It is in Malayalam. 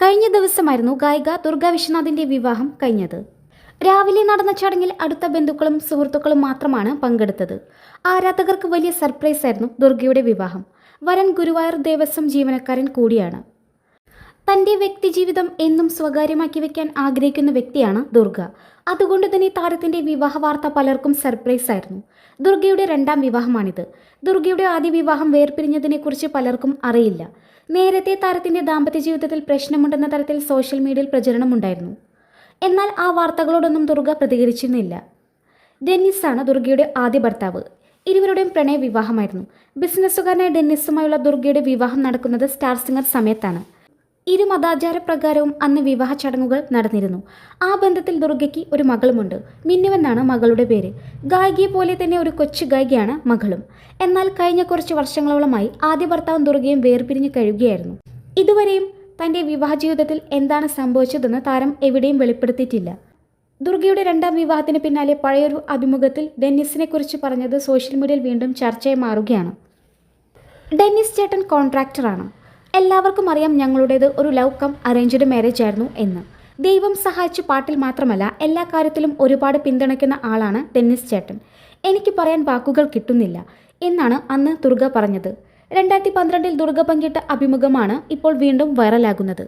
കഴിഞ്ഞ ദിവസമായിരുന്നു ഗായിക ദുർഗ വിശ്വനാഥിന്റെ വിവാഹം കഴിഞ്ഞത്. രാവിലെ നടന്ന ചടങ്ങിൽ അടുത്ത ബന്ധുക്കളും സുഹൃത്തുക്കളും മാത്രമാണ് പങ്കെടുത്തത്. ആരാധകർക്ക് വലിയ സർപ്രൈസ് ആയിരുന്നു ദുർഗയുടെ വിവാഹം. വരൻ ഗുരുവായൂർ ദേവസ്വം ജീവനക്കാരൻ കൂടിയാണ്. തന്റെ വ്യക്തിജീവിതം എന്നും സ്വകാര്യമാക്കി വെക്കാൻ ആഗ്രഹിക്കുന്ന വ്യക്തിയാണ് ദുർഗ. അതുകൊണ്ട് തന്നെ താരത്തിന്റെ വിവാഹ വാർത്ത പലർക്കും സർപ്രൈസ് ആയിരുന്നു. ദുർഗയുടെ രണ്ടാം വിവാഹമാണിത്. ദുർഗയുടെ ആദ്യ വിവാഹം വേർപിരിഞ്ഞതിനെക്കുറിച്ച് പലർക്കും അറിയില്ല. നേരത്തെ താരത്തിന്റെ ദാമ്പത്യ ജീവിതത്തിൽ പ്രശ്നമുണ്ടെന്ന തരത്തിൽ സോഷ്യൽ മീഡിയയിൽ പ്രചരണം ഉണ്ടായിരുന്നു എന്നാൽ ആ വാർത്തകളോടൊന്നും ദുർഗ പ്രതികരിച്ചിരുന്നില്ല. ആണ് ദുർഗയുടെ ആദ്യ ഭർത്താവ്. ഇരുവരുടെയും പ്രണയ വിവാഹമായിരുന്നു. ബിസിനസ്സുകാരനായ ഡെന്നിസുമായുള്ള ദുർഗയുടെ വിവാഹം നടക്കുന്നത് സ്റ്റാർ സിംഗർ സമയത്താണ്. ഇരു മതാചാര പ്രകാരവും അന്ന് വിവാഹ ചടങ്ങുകൾ നടന്നിരുന്നു. ആ ബന്ധത്തിൽ ദുർഗയ്ക്ക് ഒരു മകളുമുണ്ട്. മിന്നുവെന്നാണ് മകളുടെ പേര്. ഗായികയെ പോലെ തന്നെ ഒരു കൊച്ചു ഗായികയാണ് മകളും. എന്നാൽ കഴിഞ്ഞ കുറച്ച് വർഷങ്ങളോളമായി ആദ്യ ഭർത്താവും ദുർഗയും വേർപിരിഞ്ഞു കഴിയുകയായിരുന്നു. ഇതുവരെയും തന്റെ വിവാഹ ജീവിതത്തിൽ എന്താണ് സംഭവിച്ചതെന്ന് താരം എവിടെയും വെളിപ്പെടുത്തിയിട്ടില്ല. ദുർഗയുടെ രണ്ടാം വിവാഹത്തിന് പിന്നാലെ പഴയൊരു അഭിമുഖത്തിൽ ഡെന്നിസിനെ കുറിച്ച് പറഞ്ഞത് സോഷ്യൽ മീഡിയയിൽ വീണ്ടും ചർച്ചയായി മാറുകയാണ്. ഡെന്നിസ് ചേട്ടൻ കോൺട്രാക്ടറാണ്. എല്ലാവർക്കും അറിയാം ഞങ്ങളുടേത് ഒരു ലവ് കം അറേഞ്ച്ഡ് മാരേജ് ആയിരുന്നു എന്ന്. ദൈവം സഹായിച്ച് പാട്ടിൽ മാത്രമല്ല എല്ലാ കാര്യത്തിലും ഒരുപാട് പിന്തുണയ്ക്കുന്ന ആളാണ് ഡെന്നിസ് ചേട്ടൻ. എനിക്ക് പറയാൻ വാക്കുകൾ കിട്ടുന്നില്ല എന്നാണ് അന്ന് ദുർഗ പറഞ്ഞത്. രണ്ടായിരത്തി പന്ത്രണ്ടിൽ ദുർഗ പങ്കിട്ട അഭിമുഖമാണ് ഇപ്പോൾ വീണ്ടും വൈറലാകുന്നത്.